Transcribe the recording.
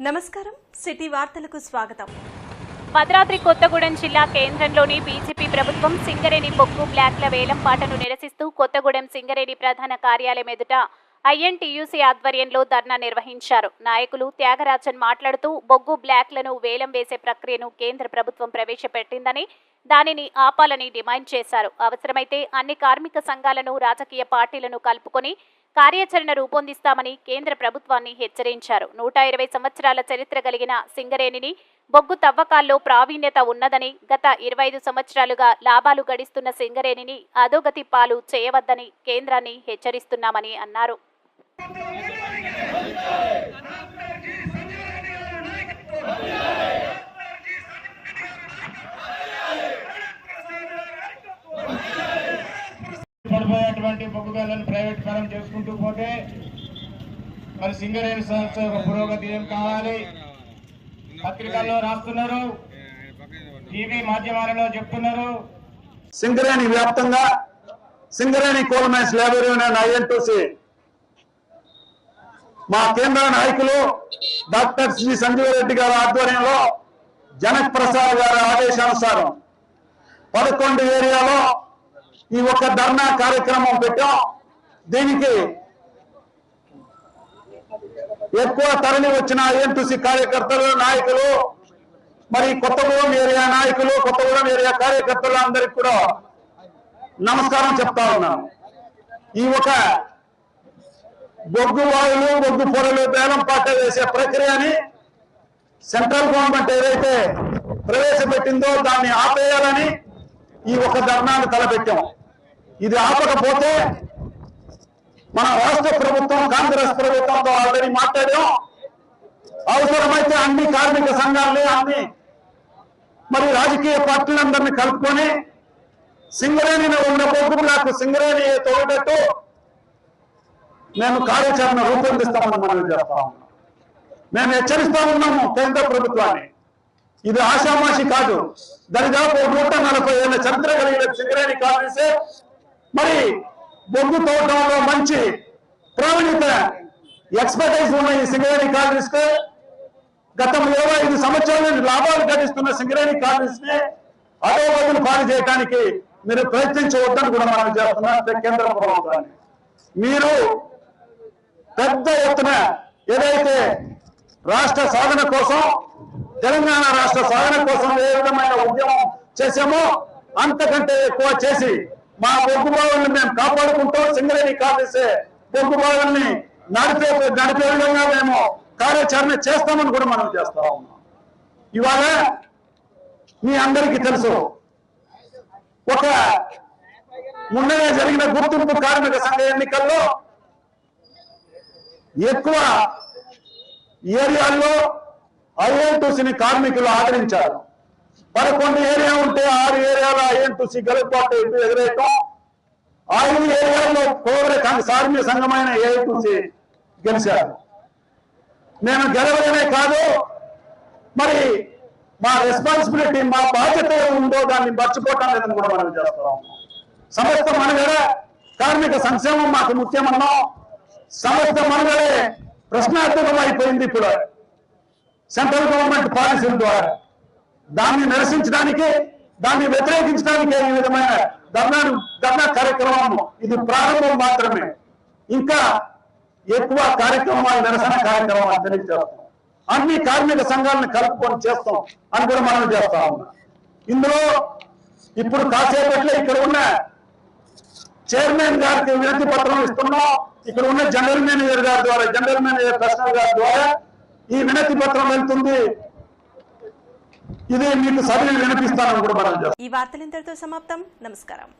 నమస్కారం. సిటీ వార్తలకు స్వాగతం. భద్రాద్రి కొత్తగూడెం జిల్లా కేంద్రంలోని బీజేపీ ప్రభుత్వం సింగరేణి బొగ్గు బ్లాక్ల వేలంపాటను నిరసిస్తూ కొత్తగూడెం సింగరేణి ప్రధాన కార్యాలయం ఎదుట ఐఎన్టీయూసీ ఆధ్వర్యంలో ధర్నా నిర్వహించారు. నాయకులు త్యాగరాజన్ మాట్లాడుతూ బొగ్గు బ్లాక్లను వేలం వేసే ప్రక్రియను కేంద్ర ప్రభుత్వం ప్రవేశపెట్టిందని దానిని ఆపాలని డిమాండ్ చేశారు. అవసరమైతే అన్ని కార్మిక సంఘాలను రాజకీయ పార్టీలను కలుపుకొని కార్యాచరణ రూపొందిస్తామని కేంద్ర ప్రభుత్వాన్ని హెచ్చరించారు నూట ఇరవై సంవత్సరాల చరిత్ర కలిగిన సింగరేణిని బొగ్గు తవ్వకాల్లో ప్రావీణ్యత ఉన్నదని గత ఇరవై ఐదు సంవత్సరాలుగా లాభాలు గడిస్తున్న సింగరేణిని అధోగతి పాలు చేయవద్దని కేంద్రాన్ని హెచ్చరిస్తున్నామని అన్నారు పడిపోయేటువంటి బొగ్గుగలను ప్రైవేట్ పరం చేసుకుంటూ పోతే మరి సింగరేణి సంస్థ యొక్క పురోగతి ఏం కావాలి? పత్రికల్లో రాస్తున్నారు. టీవీ మాధ్యమాలలో చెప్తున్నారు. సింగరేణి వ్యాప్తంగా Singareni coal mines labour union INTC. మా కేంద్ర నాయకులు డాక్టర్ శ్రీ సంజీవ రెడ్డి గారి ఆధ్వర్యంలో జనక్ ప్రసాద్ గారి ఆదేశానుసారం పదకొండు ఏరియాలో ఈ ఒక్క ధర్నా కార్యక్రమం పెట్టాం. దీనికి ఎక్కువ తరలి వచ్చిన ఐఎన్టీసీ కార్యకర్తలు నాయకులు మరి కొత్తగూడెం ఏరియా నాయకులు కొత్తగూడెం ఏరియా కార్యకర్తలు అందరికి కూడా నమస్కారం చెప్తా ఉన్నాను ఈ ఒక బొగ్గు వాయులు బొగ్గు పొరలు బేలం పాట వేసే ప్రక్రియని సెంట్రల్ గవర్నమెంట్ ఏదైతే ప్రవేశపెట్టిందో దాన్ని ఆపేయాలని ఈ ఒక ధర్నాన్ని తలపెట్టాం. ఇది ఆపకపోతే మన రాష్ట్ర ప్రభుత్వం కాంగ్రెస్ ప్రభుత్వంతో ఆల్రెడీ మాట్లాడాం. అవసరమైతే అన్ని కార్మిక సంఘాలని అన్ని మరి రాజకీయ పార్టీలందరినీ కలుపుకొని సింగరేణిలో ఉన్న బొగ్గు సింగరేణి తోడేటట్టు మేము కార్యాచరణ రూపొందిస్తామని మనం చెప్తా ఉన్నాం. మేము హెచ్చరిస్తా ఉన్నాము కేంద్ర ప్రభుత్వాన్ని. ఇది ఆషామాషి కాదు. దరిదాపు నూట నలభై ఏళ్ళ చరిత్ర కలిగిన సింగరేణి కాంగ్రెస్ మరి బొగ్గు తోటంలో మంచి ప్రావీణ్యత ఎక్స్పర్టైజ్ ఉన్న ఈ సింగరేణి కాంగ్రెస్కు గత ఇరవై ఐదు సంవత్సరాల నుండి లాభాలు గడిస్తున్న సింగరేణి కాంగ్రెస్ని అధోగతులు పాలు చేయడానికి మీరు ప్రయత్నించవద్దని కూడా మనం చేస్తున్నాం. కేంద్ర ప్రభుత్వాన్ని. మీరు పెద్ద ఎత్తున ఏదైతే రాష్ట్ర సాధన కోసం తెలంగాణ రాష్ట్ర సాధన కోసం ఏ విధమైన ఉద్యమం చేశామో అంతకంటే ఎక్కువ చేసి మా బొగ్గు బావుల్ని మేము కాపాడుకుంటూ. సింగరేణి కాల్చేసే బొగ్గు బావుల్ని నడిపే నడిపే విధంగా మేము కార్యాచరణ చేస్తామని కూడా మనం చేస్తా ఉన్నాం. ఇవాళ మీ అందరికీ తెలుసు ఒక ముందుగా జరిగిన గుర్తింపు కార్మిక సంఘ ఎన్నికల్లో ఎక్కువ ఏరియాల్లో ఐఎల్టీసీని కార్మికులు ఆదరించారు. పదకొండు ఏరియా ఉంటే ఆరు ఏరియాలో ఐఎన్టీసీ గెలుపుబాటు ఎదురేయటం ఐదు ఏరియాల్లో కోవర కార్మిక సంఘమైన ఏఐటీసీ గెలిచారు. నేను గెలవడమే కాదు మరి మా రెస్పాన్సిబిలిటీ మా బాధ్యత ఉందో దాన్ని మర్చిపోవటం లేదని కూడా మనం చేస్తున్నాం. సమస్త మనుగడ కార్మిక సంక్షేమం మాకు ముఖ్యమన్నాం సమస్త మనుగడే ప్రశ్నార్థకం అయిపోయింది ఇప్పుడు. సెంట్రల్ గవర్నమెంట్ పాలసీల ద్వారా. దాన్ని నిరసించడానికి దాన్ని వ్యతిరేకించడానికి ఈ విధమైన ధర్నా ధర్నా కార్యక్రమం ఇది ప్రారంభం మాత్రమే. ఇంకా ఎక్కువ కార్యక్రమాలు నిరసన కార్యక్రమాలు తెలియజేస్తాం అన్ని కార్మిక సంఘాలను కలుపుకొని చేస్తాం అని కూడా మనం చేస్తా ఉన్నాం. ఇందులో ఇప్పుడు కాసేపట్లో ఇక్కడ ఉన్న చైర్మన్ గారికి వినతి పత్రం ఇస్తున్నాం. ఇక్కడ ఉన్న జనరల్ మేనేజర్ గారి ద్వారా జనరల్ మేనేజర్ కృష్ణ గారి ద్వారా ఈ వినతి పత్రం వెళ్తుంది. ఇదే మీకు సభ్యులు వినిపిస్తానని కూడా మనం ఈ వార్తలు ఇంతటితో సమాప్తం. నమస్కారం.